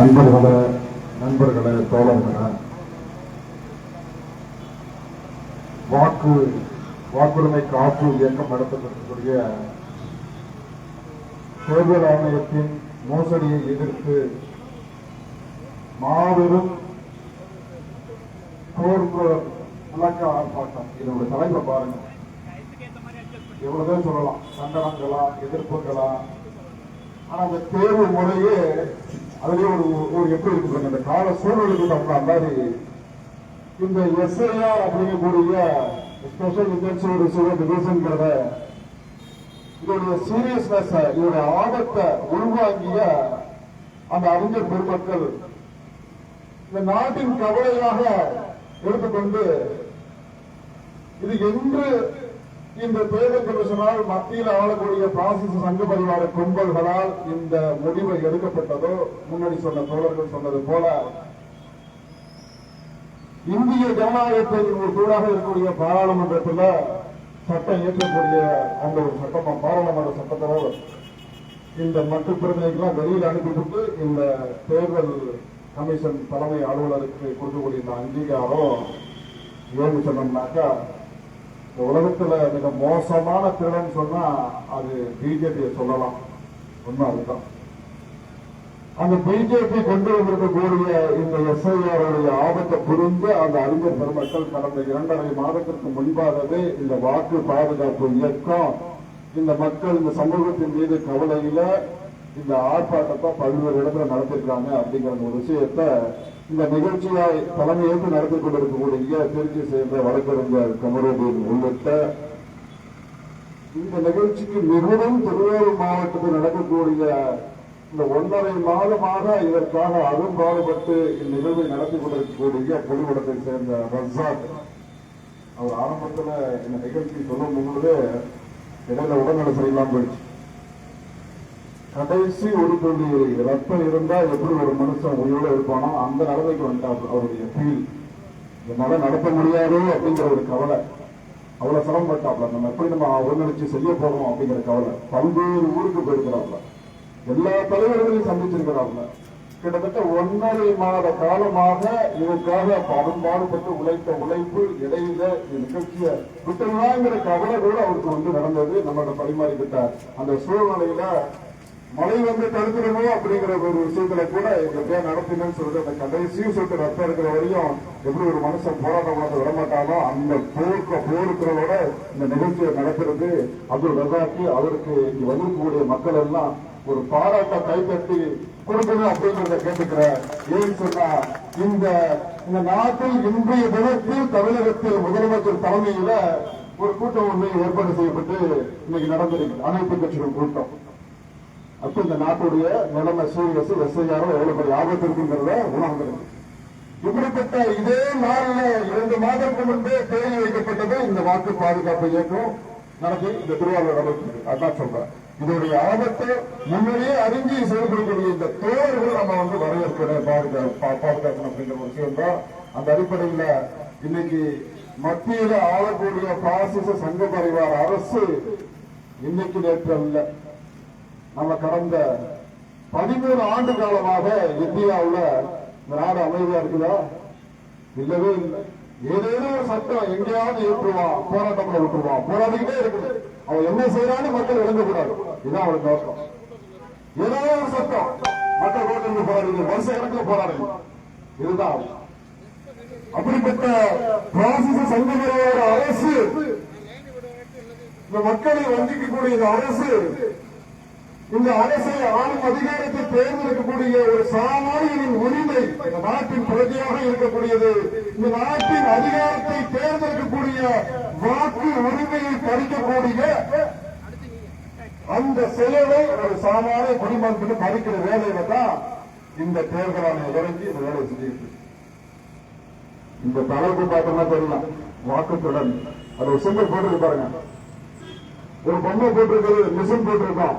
அன்பர்களே நண்பர்களே தோழர்களே. வாக்கு வாக்குரிமை காப்பு இயக்கம் நடத்தப்பட்டிருக்கக்கூடிய தேர்தல் ஆணையத்தின் மோசடியை எதிர்த்து மாபெரும் விளக்க ஆர்ப்பாட்டம். இதோட தலைப்பை பாருங்க எவ்வளவுதான் சொல்லலாம். கண்டனங்களா எதிர்ப்புகளா? ஆனா அந்த தேர்வு முறையே அதுலயே ஒரு ஒரு எப்படி இருக்கு அந்த கால சூழலுக்கு தகுந்த மாதிரி இந்த எஸ்ஐயா அப்படிங்கக்கூடிய ஸ்பெஷல் இன்டென்சிவ் ரிசர்வ் டிவிஷன்கிறத இதோடைய சீரியஸ்னஸ் இதோடைய ஆபத்தை உள்வாங்கிய அந்த அறிஞர் பெருமக்கள் இந்த நாட்டின் கவலையாக எடுத்துக்கொண்டு இது என்று இந்த தேர்தல் கமிஷனால் மத்தியில் ஆளக்கூடிய பாசிச சங்க பரிவார கும்பல்களால் இந்த முடிவு எடுக்கப்பட்டதோ முன்னாடி சொன்ன தோழர்கள் சொன்னது போல இந்திய ஜனநாயகத்தின் ஒரு கூடாக இருக்கக்கூடிய பாராளுமன்றத்தில் சட்டம் இயற்றக்கூடிய அந்த ஒரு சட்டமா பாராளுமன்ற சட்டத்தோடு இந்த மக்கள் பிரதிநிதிகளாம் வெளியில் அனுப்பிவிட்டு இந்த தேர்தல் கமிஷன் தலைமை அலுவலருக்கு கொடுக்கக்கூடிய இந்த அங்கீகாரம் ஏன்னு சொன்னோம்னாக்கா இந்த உலகத்துல மிக மோசமான திறன் சொன்னா அது பிஜேபியை சொல்லலாம். உண்மை அதுதான். அந்த பிஜேபி கொண்டு வந்திருக்கக்கூடிய இந்த எஸ்ஐஆர் ஆபத்தை புரிந்து அந்த அறிஞர் பெருமக்கள் கடந்த இரண்டரை மாதத்திற்கு முன்பாகவே இந்த வாக்கு பாதுகாப்பு இயக்கம் இந்த மக்கள் இந்த சமூகத்தின் மீது கவலையில இந்த ஆர்ப்பாட்டத்தை பல்வேறு இடத்துல நடத்திருக்காங்க அப்படிங்கிற ஒரு விஷயத்தை இந்த நிகழ்ச்சியை தலைமையேற்று நடத்தி கொண்டிருக்கக்கூடிய திருச்சி சேர்ந்த வழக்கறிஞர் கமரோதீன் உள்ளிட்ட இந்த நிகழ்ச்சிக்கு மிகவும் திருவாரூர் மாவட்டத்தில் நடக்கக்கூடிய இந்த ஒன்றரை மாதமாக இதற்காக அரும்பாடுபட்டு இந்நிகழ்வை நடத்தி கொண்டிருக்கக்கூடிய பொதுவிடத்தை சேர்ந்த ரசாக் அவர் ஆரம்பத்தில் இந்த நிகழ்ச்சி சொல்லும் பொழுது இடையில உடல்நல சரியில்லாம போயிடுச்சு. கடைசி ஒரு துளி ரத்தம் இருந்தா எப்படி ஒரு மனுஷன் உயிரோட இருப்பானோ அந்த நிலைமைக்கு வந்துட்டா அவருடைய ஃபீல் என்னால நடத்த முடியாதோ அப்படிங்கிற ஒரு கவலை. அவ்வளவு சிரமப்பட்டாப்ல நம்ம எப்படி நம்ம ஒருங்கிணைச்சு செய்ய போறோம் அப்படிங்கிற கவலை. பல்வேறு ஊருக்கு போயிருக்கிறாப்ல எல்லா தலைவர்களையும் சந்திச்சிருக்கிறாப்ல கிட்டத்தட்ட ஒன்றரை மாத காலமாக இதற்காக படும்பாடுபட்டு உழைத்த உழைப்பு இடையில இந்த நிகழ்ச்சியை விட்டுலாங்கிற கவலை கூட அவருக்கு வந்து நடந்தது. நம்மளோட பரிமாறிக்கிட்ட அந்த சூழ்நிலையில மழை வந்து தடுத்துடணும் அப்படிங்கிற ஒரு விஷயத்துல கூட எப்படியா நடத்தினு சொல்றது அந்த கடைசி சொட்டு ரத்தம் இருக்கிற வரையும் எப்படி ஒரு மனுஷன் போராட்டம் பண்ண விடமாட்டானோ அந்த போர்க்க போருக்கிறவோட இந்த நிகழ்ச்சியை நடக்கிறது அப்துல் ரசாக்கு அவருக்கு இங்கு வந்திருக்கக்கூடிய மக்கள் எல்லாம் ஒரு பாராட்ட கைப்பற்றி கொடுக்கணும் அப்படிங்கிறத கேட்டுக்கிறேன் ஏன்னு சொன்னா இந்த இந்த நாட்டில் இன்றைய தினத்தில் தமிழகத்தில் முதலமைச்சர் தலைமையில ஒரு கூட்டம் ஒன்று ஏற்பாடு செய்யப்பட்டு இன்னைக்கு நடந்திருக்கு. அனைத்து கட்சிகள் கூட்டம். அப்ப இந்த நாட்டுடைய நிலைமை சீரியஸ் எஸ்ஐஆரும் எவ்வளவு பெரிய ஆபத்து இருக்குங்கிறத உணர்ந்துருக்கு இப்படிப்பட்ட இதே நாளில் இரண்டு மாதத்துக்கு முன்பே தேதி வைக்கப்பட்டது இந்த வாக்கு பாதுகாப்பு இயக்கம். நடத்தி இந்த திருவாரூர் அமைப்பு அதான் சொல்றேன். இதோடைய ஆபத்தை முன்னாடியே அறிஞ்சு செயல்படக்கூடிய இந்த தோழர்கள் நம்ம வந்து வரவேற்கணும் பாதுகாப்பு பா- பாதுகாக்கணும் அப்படிங்கிற ஒரு விஷயம் தான். அந்த அடிப்படையில இன்னைக்கு மத்தியில ஆளக்கூடிய பாசிச சங்க பரிவார அரசு இன்னைக்கு நேற்று அல்ல. நம்ம கடந்த பதிமூணு ஆண்டு காலமாக இந்தியாவுல இந்த நாடு அமைதியா இருக்குதா? இல்லவே இல்லை. ஏதேனும் ஒரு சட்டம் எங்கேயாவது ஏற்றுவான் போராட்டம்ல விட்டுருவான் போராடிக்கிட்டே இருக்குது. அவன் என்ன செய்யறான்னு மக்கள் விளங்கக்கூடாது. இதுதான் அவனுக்கு நோக்கம். ஏதாவது ஒரு சட்டம் மக்கள் ரோட்டில் போராடுங்க வருஷ கணக்கில் போராடுங்க இதுதான். அப்படிப்பட்ட பிராசிச சங்கமரோட அரசு இந்த மக்களை வஞ்சிக்கக்கூடிய இந்த அரசு இந்த அரசை ஆளும் அதிகாரத்தை தேர்ந்தெடுக்கக்கூடிய ஒரு சாமானியனின் உரிமை இந்த நாட்டின் பிரஜையாக இருக்கக்கூடியது. இந்த நாட்டின் அதிகாரத்தை தேர்ந்தெடுக்கக்கூடிய வாக்கு உரிமையை பறிக்கக்கூடிய அந்த செயலை ஒரு சாமானிய குடிமகனுக்கு பறிக்கிற வேலையில தான் இந்த தேர்தல் ஆணையம் இறங்கி இந்த வேலை செஞ்சுட்டு இந்த தலைப்பு பார்த்தோம்னா தெரியலாம் வாக்குத்துடன் அது ஒரு சிம்பிள் போட்டு பாருங்க. ஒரு பொம்மை போட்டிருக்கிறது மிஷின் போட்டிருக்கோம்.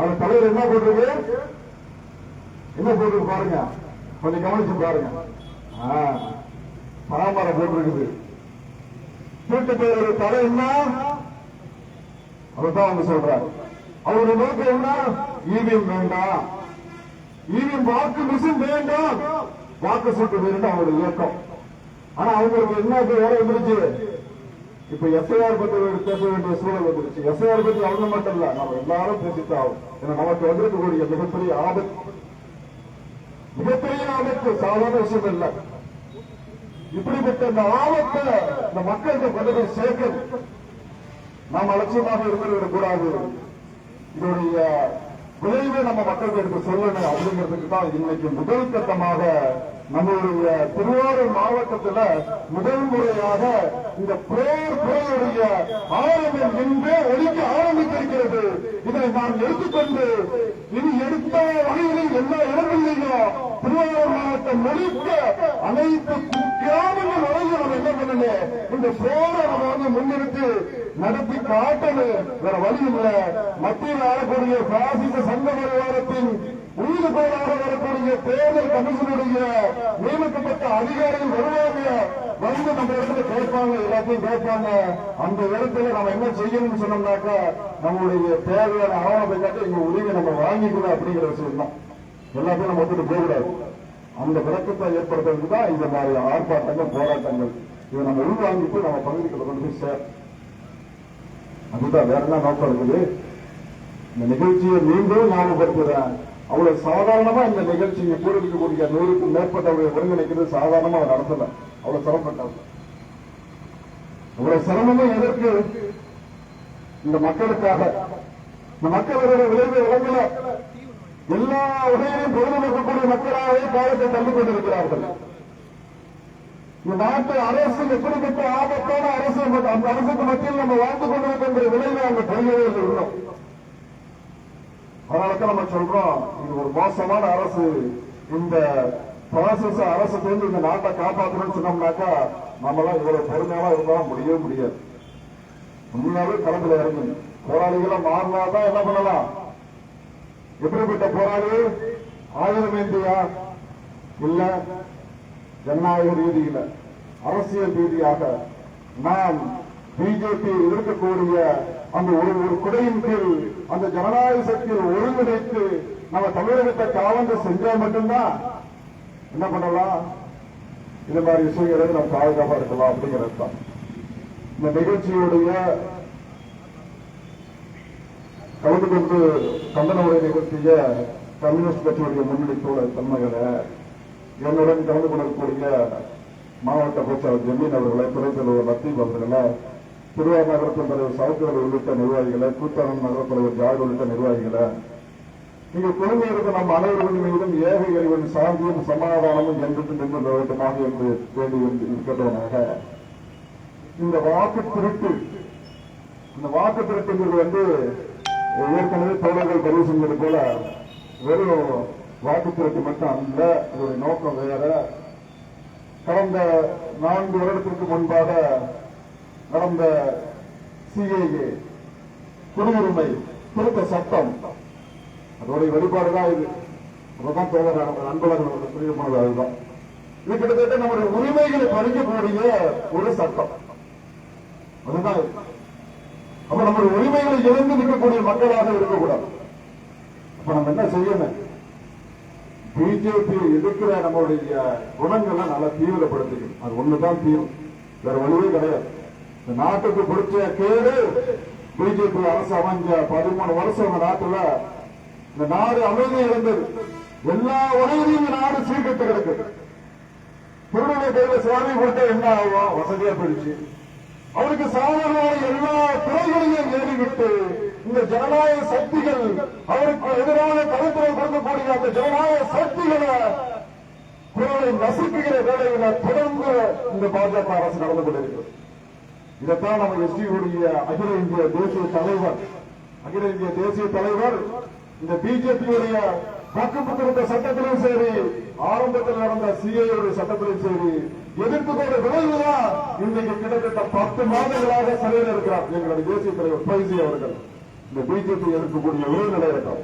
அது தலைவர் என்ன போட்டிருக்கு? என்ன போட்டிருக்கு பாருங்க. கொஞ்சம் கவனிச்சு பாருங்க. ஆ, பராமரம் போட்டிருக்குது. கூட்டு பேரோட தலை என்ன? அதுதான் அவங்க சொல்றாரு. அவருடைய நோக்கம் என்ன? இவிஎம் வேண்டாம். இனி வாக்கு மிஷின் வேண்டாம். வாக்கு சீட்டு வேண்டாம் அவருடைய இயக்கம். ஆனா அவங்களுக்கு என்ன வேலை வந்துருச்சு. இப்ப எஃப்ஐஆர் பத்தி பேச வேண்டிய சூழல் வந்துருச்சு. எஃப்ஐஆர் பத்தி அவங்க மட்டும் இல்ல நம்ம எல்லாரும் பேசித்தாகும் ஏன்னா நமக்கு வந்திருக்கக்கூடிய மிகப்பெரிய ஆபத்து. மிகப்பெரிய ஆபத்து சாதாரண விஷயம் இல்ல. இப்படிப்பட்ட இந்த ஆபத்தை இந்த மக்களுக்கு கொண்டு போய் சேர்க்கணும். நாம் அலட்சியமாக இருந்து கூடாது இதனுடைய விளைவை நம்ம மக்களுக்கு எடுத்து சொல்லணும் அப்படிங்கிறதுக்கு தான் இன்னைக்கு முதல் கட்டமாக நம்மளுடைய திருவாரூர் மாவட்டத்துல முதல் முறையாக இந்த பிரேயர் புறையுடைய ஆரம்பம் இன்றே ஒழிக்க ஆரம்பித்திருக்கிறது. இதை நாம் எடுத்துக்கொண்டு இனி எடுத்த வகையிலும் எல்லா இடங்களிலேயும் திருவாரூர் மாவட்டம் முழுக்க அனைத்து கிராமங்கள் வரையும் நம்ம என்ன பண்ணணும்? இந்த போரை நம்ம வந்து முன்னிறுத்தி நடத்தி காட்டணும் வேற வழி இல்லை மத்தியில் ஆளக்கூடிய பாசிச சங்க பரிவாரத்தின் உயிர்கோளாக வரக்கூடிய தேர்தல் கமிஷனுடைய நியமிக்கப்பட்ட அதிகாரிகள் வருவாங்க. வந்து நம்ம இடத்துல கேட்பாங்க எல்லாத்தையும் கேட்பாங்க. அந்த இடத்துல நம்ம என்ன செய்யணும்னு சொன்னோம்னாக்கா நம்மளுடைய தேவையான ஆவணத்தை காட்டி எங்க உரிமை நம்ம வாங்கிக்கணும் அப்படிங்கிற விஷயம் தான் எல்லாத்தையும் நம்ம வந்துட்டு போகக்கூடாது. அந்த விளக்கத்தை ஏற்படுத்துறதுக்கு தான் இந்த மாதிரி ஆர்ப்பாட்டங்கள் போராட்டங்கள் இதை நம்ம உள்வாங்கிட்டு நம்ம பகுதிகளை கொண்டு போய் சேர் அதுதான் வேற என்ன நோக்கம் இருக்குது? இந்த நிகழ்ச்சியை மீண்டும் ஞாபகப்படுத்துறேன் அவ்வளவு சாதாரணமா இந்த நிகழ்ச்சியை கூட இருக்கக்கூடிய நூறுக்கும் மேற்பட்டவர்களை ஒருங்கிணைக்கிறது சாதாரணமா அவர் நடத்தல. அவ்வளவு சிரமப்பட்டவர் அவ்வளவு சிரமமும் எதற்கு? இந்த மக்களுக்காக. இந்த மக்களுடைய விளைவு இழந்தல எல்லா வகையிலும் பொழுதுநோக்கக்கூடிய மக்களாகவே காலத்தை தள்ளிக் கொண்டிருக்கிறார்கள். நாட்டு அரசு எப்படிப்பட்ட ஆபத்தான அரசு அந்த அரசுக்கு மத்தியில் நம்ம வாழ்ந்து கொண்டு விளைவை விலையில அந்த இல்லை இருந்தோம் அதனாலதான் நம்ம சொல்றோம் இது ஒரு மோசமான அரசு. இந்த பிராசஸ் அரசு சேர்ந்து இந்த நாட்டை காப்பாற்றணும்னு சொன்னோம்னாக்கா நம்மளாம் இவ்வளவு பொறுமையாலாம் இருந்தாலும் முடியவே முடியாது. உண்மையாவே களத்துல இறங்கி போராளிகளை மாறினாதான் என்ன பண்ணலாம்? எப்படிப்பட்ட போராளி? ஆயுதம் இந்தியா இல்ல ஜனநாயக ரீதியில அரசியல் ரீதியாக நாம் பிஜேபி எதிர்க்கக்கூடிய அந்த ஒரு ஒரு குடையின் கீழ் அந்த ஜனநாயக சக்தியை ஒருங்கிணைத்து நம்ம தமிழகத்தை காவந்து செஞ்சா மட்டும்தான் என்ன பண்ணலாம்? இந்த மாதிரி விஷயங்களை நம்ம பாதுகாப்பா இருக்கலாம் அப்படிங்கிறது தான் இந்த நிகழ்ச்சியுடைய கலந்து கொண்டு கண்டன உரை நிகழ்த்திய கம்யூனிஸ்ட் கட்சியுடைய முன்னெடுப்போட தன்மைகளை என்னுடன் கலந்து கொள்ளக்கூடிய மாவட்ட அமைச்சர் ஜமீன் அவர்களை துணைத் தலைவர் லத்தீப் அவர்களை திருவாரூர் நகரத்தின் தலைவர் சவுக்கர் உள்ளிட்ட நிர்வாகிகளை கூத்தாரம் நகரத் தலைவர் ஜாகர் உள்ளிட்ட நிர்வாகிகளை இங்கு குழந்தைகளுக்கு நம் அனைவரின் மீதும் ஏக இறைவன் சாந்தியும் சமாதானமும் என்று நின்று நிலவட்டமாக என்று வேண்டி இருக்கின்றவனாக. இந்த வாக்கு திருட்டு இந்த வாக்கு திருட்டுங்கிறது வந்து ஏற்கனவே தோழர்கள் பதிவு செஞ்சது போல வெறும் வாக்கு மட்டும் அல்ல இதோட நோக்கம் வேற. கடந்த நான்கு வருடத்திற்கு முன்பாக நடந்த சிஏஏ குடியுரிமை திருத்த சட்டம். அதோடைய வெளிப்பாடுதான் இது. அப்பதான் தோழர் அன்பழகன் புரிய போனது அதுதான் இது கிட்டத்தட்ட நம்முடைய உரிமைகளை பறிக்கக்கூடிய ஒரு சட்டம். அதுதான் அப்ப நம்முடைய உரிமைகளை இழந்து நிற்கக்கூடிய மக்களாக இருக்கக்கூடாது. அப்ப நம்ம என்ன செய்யணும்? பிஜேபி எதிர்க்கிற நம்மளுடைய குணங்களை நல்லா தீவிரப்படுத்திக்கணும். அது ஒண்ணுதான் தீர்வு வேற வழியே கிடையாது. இந்த நாட்டுக்கு பிடிச்ச கேடு பிஜேபி அரசு அமைஞ்ச பதிமூணு வருஷம் இந்த நாட்டுல இந்த நாடு அமைதி இருந்தது எல்லா வகையிலும் இந்த நாடு சீக்கிரத்து கிடக்குது திருநெல்வேலி கையில சுவாமி போட்டு என்ன ஆகும்? வசதியா போயிடுச்சு. அவருக்கு சாதகமான எல்லா துறைகளையும் ஏறிவிட்டு இந்த ஜனநாயக சக்திகள் அவருக்கு எதிரான கருத்துரை கொடுக்கக்கூடிய அந்த ஜனநாயக சக்திகளை குரலை நசுக்குகிற வேலையில தொடர்ந்து இந்த பாஜக அரசு நடந்து கொண்டிருக்கிறது. இதைத்தான் நம்ம எஸ்டியுடைய அகில இந்திய தேசிய தலைவர் அகில இந்திய தேசிய தலைவர் இந்த பிஜேபியுடைய வாக்குப்பு திருத்த சட்டத்திலும் சரி ஆரம்பத்தில் நடந்த சிஏடைய சட்டத்திலும் சரி எதிர்ப்புடைய விளைவுதான் இன்றைக்கு கிட்டத்தட்ட பத்து மாதங்களாக சிறையில் இருக்கிறார் எங்களுடைய தேசிய தலைவர் பைசி அவர்கள். இந்த பிஜேபி இருக்கக்கூடிய விளைவு நிலையட்டம்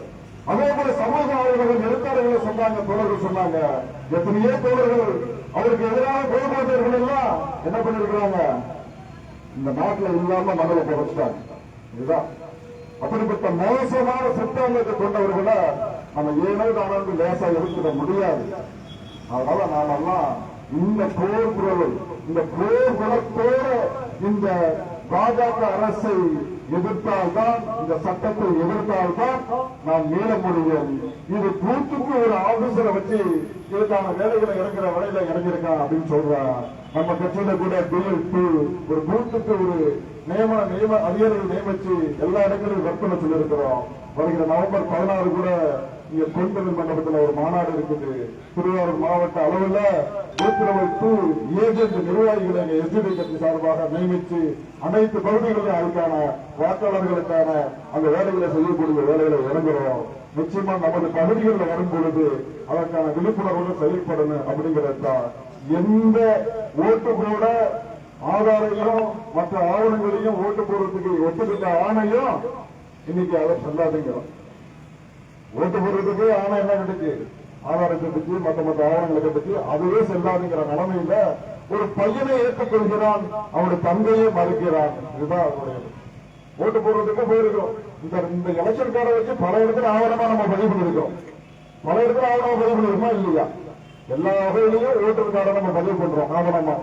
அதே போல சமூக ஆர்வலர்கள் எழுத்தாளர்களை சொன்னாங்க தோழர்கள் சொன்னாங்க. எத்தனையோ தோழர்கள் அவருக்கு எதிராக போராட்டவர்கள் எல்லாம் என்ன பண்ணிருக்கிறாங்க? இந்த நாட்டில் இல்லாம மனதை புதைச்சிட்டாங்க. இதுதான். அப்படிப்பட்ட மோசமான சித்தாந்தத்தை கொண்டவர்களை நம்ம ஏனோ தானு லேசா எடுத்துட முடியாது. அதனால நாமெல்லாம் இந்த போர் குரல் இந்த போர் குலத்தோட இந்த பாஜக அரசை எதிர்த்தால்தான் இந்த சட்டத்தை எதிர்த்தால்தான் நாம் மீள முடியும். இது பூத்துக்கு ஒரு ஆபீசரை வச்சு இதுக்கான வேலைகளை இறங்குற வரையில இறங்கியிருக்கான் அப்படின்னு சொல்றான் நம்ம கட்சியில கூட பிஎல் ஒரு பூத்துக்கு ஒரு நியமன நியம அதிகாரிகள் நியமிச்சு எல்லா இடங்களிலும் ஒர்க் சொல்லியிருக்கிறோம் வருகிற நவம்பர் பதினாறு கூட இங்க கொண்டல் மண்டபத்தில் ஒரு மாநாடு இருக்குது. திருவாரூர் மாவட்ட அளவில் நூற்றி ஏஜென்ட் நிர்வாகிகளை எஸ்டிபி கட்சி சார்பாக நியமித்து அனைத்து பகுதிகளிலும் அதுக்கான வாக்காளர்களுக்கான அந்த வேலைகளை செய்யக்கூடிய வேலைகளை இறங்குறோம். நிச்சயமா நமது பகுதிகளில் வரும் பொழுது அதற்கான விழிப்புணர்வோடு செயல்படணும் அப்படிங்கிறதான் எந்த ஓட்டு கூட ஆதாரையும் மற்ற ஆவணங்களையும் ஓட்டு போடுறதுக்கு ஒத்துக்கிட்ட ஆணையும் இன்னைக்கு அதை சொல்லாதுங்கிறோம் ஓட்டு போடுறதுக்கு ஆனா என்ன கட்டுச்சு ஆதாரம் பற்றி மத்த மத்த ஆவணங்களை கட்டுச்சு அதுவே செல்லாதுங்கிற நிலைமையில ஒரு பையனை ஏற்றுக்கொள்கிறான். அவனுடைய தந்தையை மறுக்கிறான். இதுதான் அவருடைய ஓட்டு போடுறதுக்கு போயிருக்கோம். இந்த இந்த எலெக்ஷன் கார்டை வச்சு பல இடத்துல ஆவணமா நம்ம பதிவு பண்ணிருக்கோம். பல இடத்துல ஆவணமா பதிவு பண்ணிருக்கோமா இல்லையா? எல்லா வகையிலையும் ஓட்டர் கார்டை நம்ம பதிவு பண்றோம் ஆவணமா.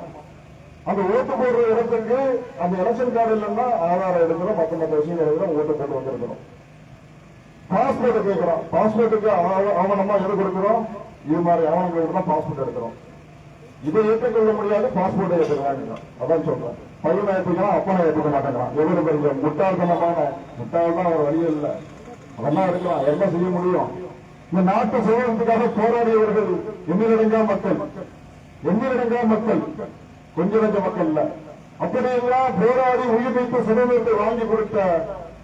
அந்த ஓட்டு போடுற இடத்துக்கு அந்த எலெக்ஷன் கார்டு இல்லைன்னா ஆதாரம் எடுக்கிறோம் மத்த மத்த விஷயங்கள் எழுதுறோம் ஓட்டு போட்டு வந்திருக்கிறோம். பாஸ்போர்ட் கேட்கிறோம். பாஸ்போர்ட்டுக்கு ஆவணமா எது கொடுக்கிறோம். இது மாதிரி ஆவணங்கள் தான் பாஸ்போர்ட் எடுக்கிறோம். இதை ஏற்றுக்கொள்ள முடியாது பாஸ்போர்ட்டை ஏற்றுக்கிறாங்க அதான் சொல்றேன். பையனை ஏற்றுக்கலாம் அப்பனை ஏற்றுக்க மாட்டேங்கிறான். எவ்வளவு பெரிய முட்டாள்தனமான முட்டாள் தான் ஒரு வழி இல்ல. அதெல்லாம் இருக்கலாம். என்ன செய்ய முடியும்? இந்த நாட்டு சுதந்திரத்துக்காக போராடியவர்கள் எண்ணிலடங்கா மக்கள். எண்ணிலடங்கா மக்கள். கொஞ்ச நஞ்ச மக்கள் இல்ல. அப்படியெல்லாம் போராடி உயிர் வைத்து சுதந்திரத்தை வாங்கி கொடுத்த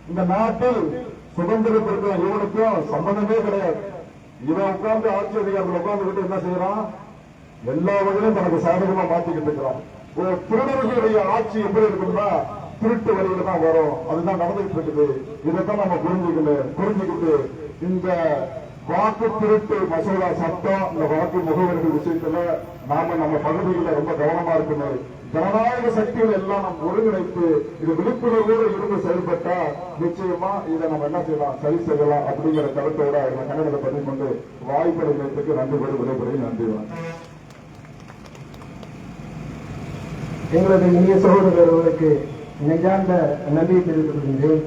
இந்த நாட்டில் சுதந்திரத்திற்கும் இவனுக்கும் சம்பந்தமே கிடையாது. இவன் உட்கார்ந்து ஆட்சி அதிகாரத்தில் உட்கார்ந்துகிட்டு என்ன செய்யறான்? எல்லா வகையிலும் தனக்கு சாதகமா மாத்திக்கிட்டு இருக்கிறான். ஒரு திருடர்களுடைய ஆட்சி எப்படி இருக்கும்னா திருட்டு வழியில தான் வரும். அதுதான் நடந்துகிட்டு இருக்குது. இதைத்தான் நம்ம புரிஞ்சுக்கணும் புரிஞ்சுக்கிட்டு இந்த வாக்கு திருட்டு மசோதா சட்டம் இந்த வாக்கு முகவர்கள் விஷயத்துல நாம நம்ம பகுதிகளில் ரொம்ப கவனமா இருக்கணும். ஜனநாயக சக்திகள் எல்லாம் நம்ம ஒருங்கிணைத்து இது விழிப்புணர்வோடு இருந்து செயல்பட்டா நிச்சயமா இதை நம்ம என்ன செய்யலாம் சரி செய்யலாம் அப்படிங்கிற கருத்தோட இந்த கன்னடத்தை பதிவு கொண்டு வாய்ப்படைக்கிறதுக்கு நன்றி கூறி விடைபெறுகிறேன். நன்றி எங்களது இனிய சகோதரர்களுக்கு நெஞ்சார்ந்த நன்றியை தெரிவித்துக் கொள்கின்றேன்